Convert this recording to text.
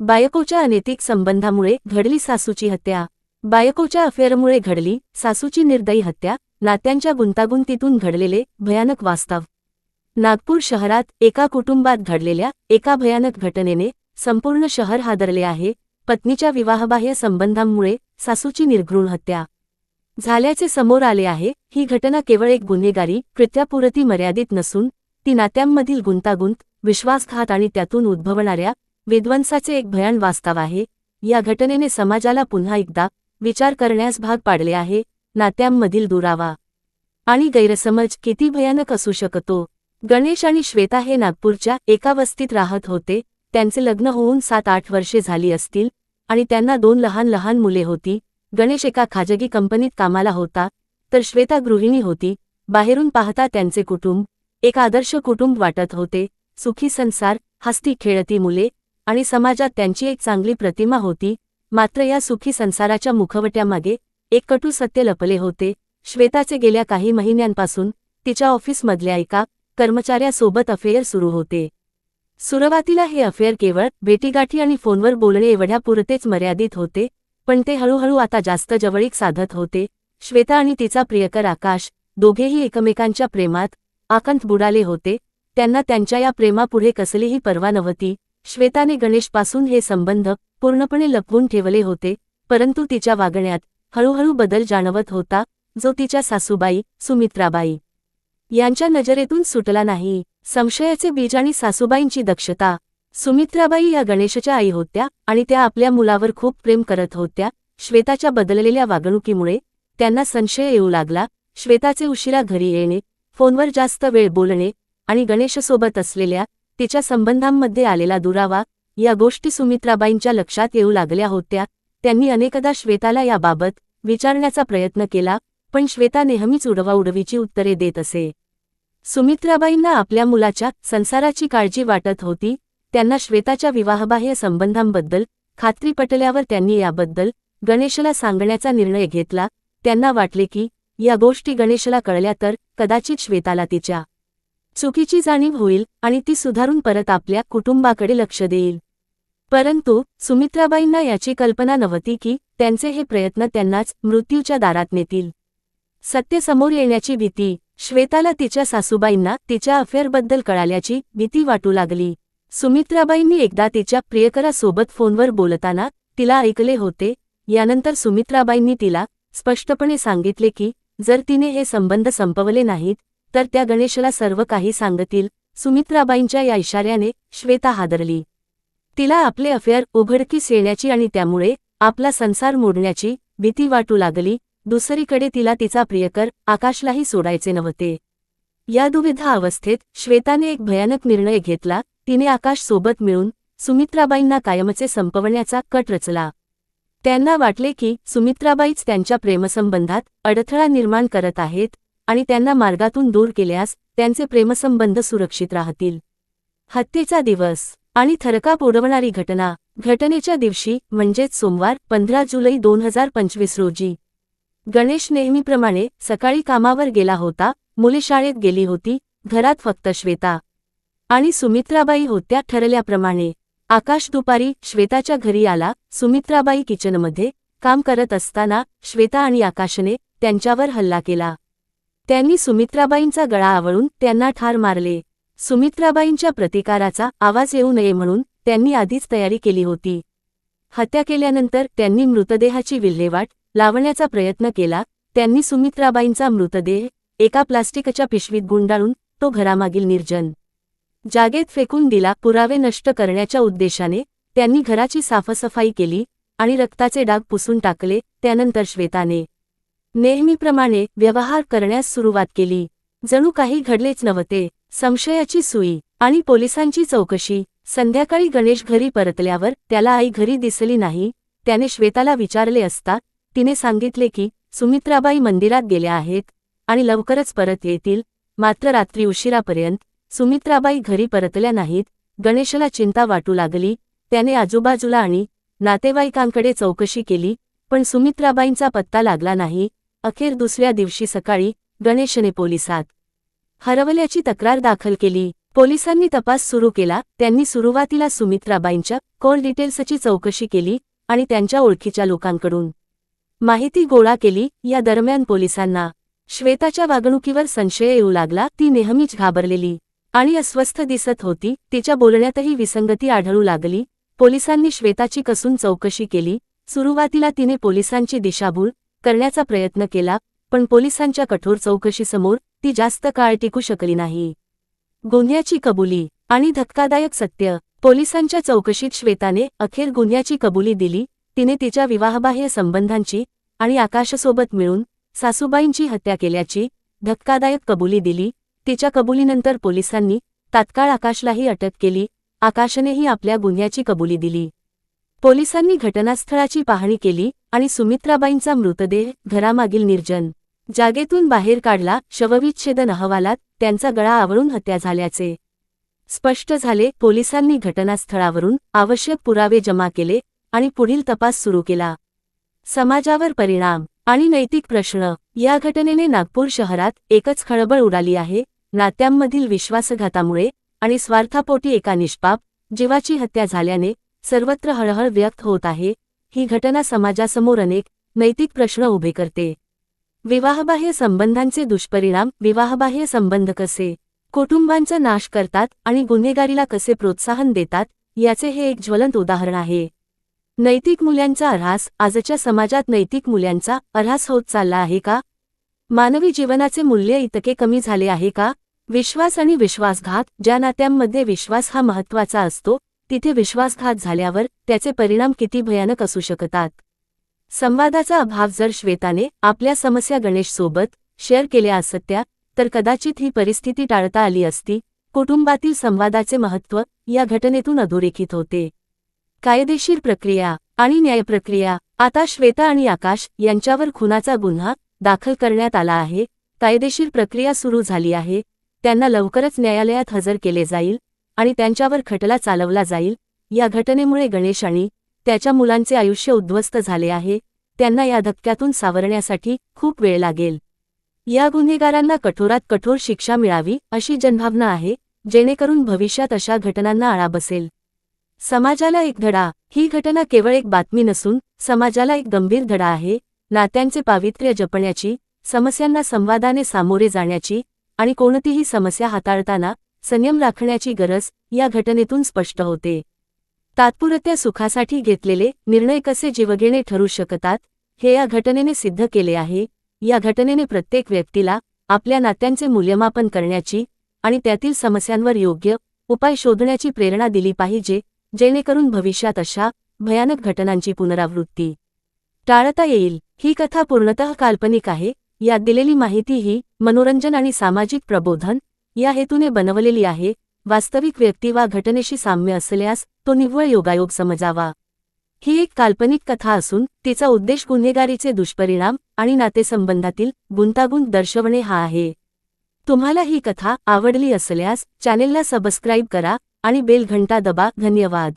बायकोच्या अनैतिक संबंधामुळे घडली सासूची हत्या. बायकोच्या अफेअरमुळे घडली सासूची निर्दयी हत्या. नात्यांच्या गुंतागुंतीतून घडलेले भयानक वास्तव. नागपूर शहरात एका कुटुंबात घडलेल्या एका भयानक घटनेने संपूर्ण शहर हादरले आहे. पत्नीच्या विवाहबाह्य संबंधांमुळे सासूची निर्घृण हत्या. झाल्याचे समोर आले आहे. ही घटना केवळ एक गुन्हेगारी कृत्यापुरती मर्यादित नसून ती नात्यांमधील गुंतागुंत विश्वासघात आणि त्यातून उद्भवणाऱ्या विध्वंसाचे एक भयान वास्तव आहे. या घटनेने समाजाला पुन्हा एकदा विचार करण्यास भाग पाडले आहे. नात्यांमधील दुरावा आणि गैरसमज किती भयानक असू शकतो. गणेश आणि श्वेता हे नागपूरच्या एका वस्तीत राहत होते. त्यांचे लग्न होऊन सात आठ वर्षे झाली असतील आणि त्यांना दोन लहान लहान मुले होती. गणेश एका खाजगी कंपनीत कामाला होता. तर श्वेता गृहिणी होती. बाहेरून पाहता त्यांचे कुटुंब एक आदर्श कुटुंब वाटत होते. सुखी संसार हस्ती खेळती मुले आणि समाजात त्यांची एक चांगली प्रतिमा होती. मात्र या सुखी संसाराच्या मुखवट्यामागे एक कटू सत्य लपले होते. श्वेताचे गेल्या काही महिन्यांपासून तिच्या ऑफिसमधल्या एका कर्मचाऱ्यासोबत अफेअर सुरू होते. सुरुवातीला हे अफेअर केवळ भेटीगाठी आणि फोनवर बोलणे एवढ्यापुरतेच मर्यादित होते पण ते हळूहळू आता जास्त जवळीक साधत होते. श्वेता आणि तिचा प्रियकर आकाश दोघेही एकमेकांच्या प्रेमात आकंत बुडाले होते. त्यांना त्यांच्या या प्रेमापुढे कसलीही पर्वा नव्हती. श्वेताने गणेशपासून हे संबंध पूर्णपणे लपवून ठेवले होते परंतु तिच्या वागण्यात हळूहळू बदल जाणवत होता जो तिच्या सासूबाई सुमित्राबाई यांच्या नजरेतून सुटला नाही. संशयाचे बीज आणि सासूबाईंची दक्षता सुमित्राबाई या गणेशच्या आई होत्या आणि त्या आपल्या मुलावर खूप प्रेम करत होत्या. श्वेताच्या बदललेल्या वागणुकीमुळे त्यांना संशय येऊ लागला. श्वेताचे उशिरा घरी येणे फोनवर जास्त वेळ बोलणे आणि गणेशसोबत असलेल्या तिच्या संबंधांमध्ये आलेला दुरावा या गोष्टी सुमित्राबाईंच्या लक्षात येऊ लागल्या होत्या. त्यांनी अनेकदा श्वेताला याबाबत विचारण्याचा प्रयत्न केला पण श्वेता नेहमीच उडवाउडवीची उत्तरे देत असे. सुमित्राबाईंना आपल्या मुलाच्या संसाराची काळजी वाटत होती. त्यांना श्वेताच्या विवाहबाह्य संबंधांबद्दल खात्री पटल्यावर त्यांनी याबद्दल गणेशला सांगण्याचा निर्णय घेतला. त्यांना वाटले की या गोष्टी गणेशला कळल्या तर कदाचित श्वेताला तिच्या चुकीची जाणीव होईल आणि ती सुधारून परत आपल्या कुटुंबाकडे लक्ष देईल. परंतु सुमित्राबाईंना याची कल्पना नव्हती की त्यांचे हे प्रयत्न त्यांनाच मृत्यूच्या दारात नेतील. सत्य समोर येण्याची भीती श्वेताला तिच्या सासूबाईंना तिच्या अफेअरबद्दल कळाल्याची भीती वाटू लागली. सुमित्राबाईंनी एकदा तिच्या प्रियकरासोबत फोनवर बोलताना तिला ऐकले होते यानंतर सुमित्राबाईंनी तिला स्पष्टपणे सांगितले की जर तिने हे संबंध संपवले नाहीत तर त्या गणेशला सर्व काही सांगतील. सुमित्राबाईंच्या या इशाऱ्याने श्वेता हादरली. तिला आपले अफेअर उघडकीस येण्याची आणि त्यामुळे आपला संसार मोडण्याची भीती वाटू लागली. दुसरीकडे तिला तिचा प्रियकर आकाशलाही सोडायचे नव्हते. या दुविधा अवस्थेत श्वेताने एक भयानक निर्णय घेतला. तिने आकाश सोबत मिळून सुमित्राबाईंना कायमचे संपवण्याचा कट रचला. त्यांना वाटले की सुमित्राबाईच त्यांच्या प्रेमसंबंधात अडथळा निर्माण करत आहेत. आणि त्यांना मार्गातून दूर केल्यास त्यांचे प्रेमसंबंध सुरक्षित राहतील. हत्येचा दिवस आणि थरकाप उडवणारी घटना घटनेच्या दिवशी म्हणजेच सोमवार पंधरा जुलै दोन हजार पंचवीस रोजी. गणेश नेहमीप्रमाणे सकाळी कामावर गेला होता मुले शाळेत गेली होती घरात फक्त श्वेता आणि सुमित्राबाई होत्या ठरल्याप्रमाणे. आकाश दुपारी श्वेताच्या घरी आला सुमित्राबाई किचनमध्ये काम करत असताना श्वेता आणि आकाशने त्यांच्यावर हल्ला केला. त्यांनी सुमित्राबाईंचा गळा आवळून त्यांना ठार मारले. सुमित्राबाईंच्या प्रतिकाराचा आवाज येऊ नये म्हणून त्यांनी आधीच तयारी केली होती. हत्या केल्यानंतर त्यांनी मृतदेहाची विल्हेवाट लावण्याचा प्रयत्न केला. त्यांनी सुमित्राबाईंचा मृतदेह एका प्लास्टिकच्या पिशवीत गुंडाळून तो घरामागील निर्जन जागेत फेकून दिला. पुरावे नष्ट करण्याच्या उद्देशाने त्यांनी घराची साफसफाई केली आणि रक्ताचे डाग पुसून टाकले. त्यानंतर श्वेताने नेहमीप्रमाणे व्यवहार करण्यास सुरुवात केली. जणू काही घडलेच नव्हते. संशयाची सुई आणि पोलिसांची चौकशी. संध्याकाळी गणेश घरी परतल्यावर त्याला आई घरी दिसली नाही. त्याने श्वेताला विचारले असता तिने सांगितले की सुमित्राबाई मंदिरात गेल्या आहेत आणि लवकरच परत येतील. मात्र रात्री उशिरापर्यंत सुमित्राबाई घरी परतल्या नाहीत. गणेशला चिंता वाटू लागली. त्याने आजूबाजूला आणि नातेवाईकांकडे चौकशी केली पण सुमित्राबाईंचा पत्ता लागला नाही. अखेर दुसऱ्या दिवशी सकाळी गणेशने पोलिसात हरवल्याची तक्रार दाखल केली. पोलिसांनी तपास सुरू केला. त्यांनी सुरुवातीला सुमित्राबाईंच्या कॉल डिटेल्सची चौकशी केली आणि त्यांच्या ओळखीच्या लोकांकडून माहिती गोळा केली. या दरम्यान पोलिसांना श्वेताच्या वागणुकीवर संशय येऊ लागला. ती नेहमीच घाबरलेली आणि अस्वस्थ दिसत होती. तिच्या बोलण्यातही विसंगती आढळू लागली. पोलिसांनी श्वेताची कसून चौकशी केली. सुरुवातीला तिने पोलिसांची दिशाभूल करण्याचा प्रयत्न केला पण पोलिसांच्या कठोर चौकशीसमोर ती जास्त काळ टिकू शकली नाही. गुन्ह्याची कबुली आणि धक्कादायक सत्य पोलिसांच्या चौकशीत श्वेताने अखेर गुन्ह्याची कबुली दिली तिने तिच्या विवाहबाह्य संबंधांची आणि आकाशसोबत मिळून सासूबाईंची हत्या केल्याची धक्कादायक कबुली दिली तिच्या कबुलीनंतर पोलिसांनी तात्काळ आकाशलाही अटक केली आकाशनेही आपल्या गुन्ह्याची कबुली दिली. पोलिसांनी घटनास्थळाची पाहणी केली आणि सुमित्राबाईंचा मृतदेह घरामागील निर्जन जागेतून बाहेर काढला शवविच्छेदन अहवालात त्यांचा गळा आवळून हत्या झाल्याचे स्पष्ट झाले. पोलिसांनी घटनास्थळावरून आवश्यक पुरावे जमा केले आणि पुढील तपास सुरू केला. समाजावर परिणाम आणि नैतिक प्रश्न या घटनेने नागपूर शहरात एकच खळबळ उडाली आहे. नात्यांमधील विश्वासघातामुळे आणि स्वार्थापोटी एका निष्पाप जीवाची हत्या झाल्याने सर्वत्र हळहळ व्यक्त होत आहे. ही घटना समाजासमोर अनेक नैतिक प्रश्न उभे करते. विवाहबाह्य संबंधांचे दुष्परिणाम विवाहबाह्य संबंध कसे कुटुंबांचा नाश करतात आणि गुन्हेगारीला कसे प्रोत्साहन देतात याचे हे एक ज्वलंत उदाहरण आहे. नैतिक मूल्यांचा अर्हास आजच्या समाजात नैतिक मूल्यांचा अर्हास होत चालला आहे का? मानवी जीवनाचे मूल्य इतके कमी झाले आहे का? विश्वास आणि विश्वासघात ज्या नात्यांमध्ये विश्वास हा महत्त्वाचा असतो तिथे विश्वासघात झाल्यावर त्याचे परिणाम किती भयानक असू शकतात? संवादाचा अभाव जर श्वेताने आपल्या समस्या गणेशसोबत शेअर केल्या असत्या तर कदाचित ही परिस्थिती टाळता आली असती. कुटुंबातील संवादाचे महत्त्व या घटनेतून अधोरेखित होते. कायदेशीर प्रक्रिया आणि न्यायप्रक्रिया आता श्वेता आणि आकाश यांच्यावर खुनाचा गुन्हा दाखल करण्यात आला आहे. कायदेशीर प्रक्रिया सुरू झाली आहे. त्यांना लवकरच न्यायालयात हजर केले जाईल. आणि त्यांच्यावर खटला चालवला जाईल. या घटनेमुळे गणेश आणि त्याच्या मुलांचे आयुष्य उद्ध्वस्त झाले आहे. त्यांना या धक्क्यातून सावरण्यासाठी खूप वेळ लागेल. या गुन्हेगारांना कठोरात कठोर शिक्षा मिळावी अशी जनभावना आहे जेणेकरून भविष्यात अशा घटनांना आळा बसेल. समाजाला एक धडा. ही घटना केवळ एक बातमी नसून समाजाला एक गंभीर धडा आहे. नात्यांचे पावित्र्य जपण्याची समस्यांना संवादाने सामोरे जाण्याची आणि कोणतीही समस्या हाताळताना संयम राखण्याची गरज या घटनेतून स्पष्ट होते. तात्पुरत्या सुखासाठी घेतलेले निर्णय कसे जीवघेणे ठरू शकतात हे या घटनेने सिद्ध केले आहे. या घटनेने प्रत्येक व्यक्तीला आपल्या नात्यांचे मूल्यमापन करण्याची आणि त्यातील समस्यांवर योग्य उपाय शोधण्याची प्रेरणा दिली पाहिजे जेणेकरून भविष्यात अशा भयानक घटनांची पुनरावृत्ती टाळता येईल. ही कथा पूर्णतः काल्पनिक आहे यात दिलेली माहिती ही मनोरंजन आणि सामाजिक प्रबोधन या हेतूने बनवलेली आहे वास्तविक व्यक्ती वा घटनेशी साम्य असल्यास तो निव्वळ योगायोग समजावा. ही एक काल्पनिक कथा असून तिचा उद्देश गुन्हेगारीचे दुष्परिणाम आणि नातेसंबंधातील गुंतागुंत दर्शवणे हा आहे. तुम्हाला ही कथा आवडली असल्यास चॅनेलला सबस्क्राईब करा आणि बेल घंटा दबा. धन्यवाद.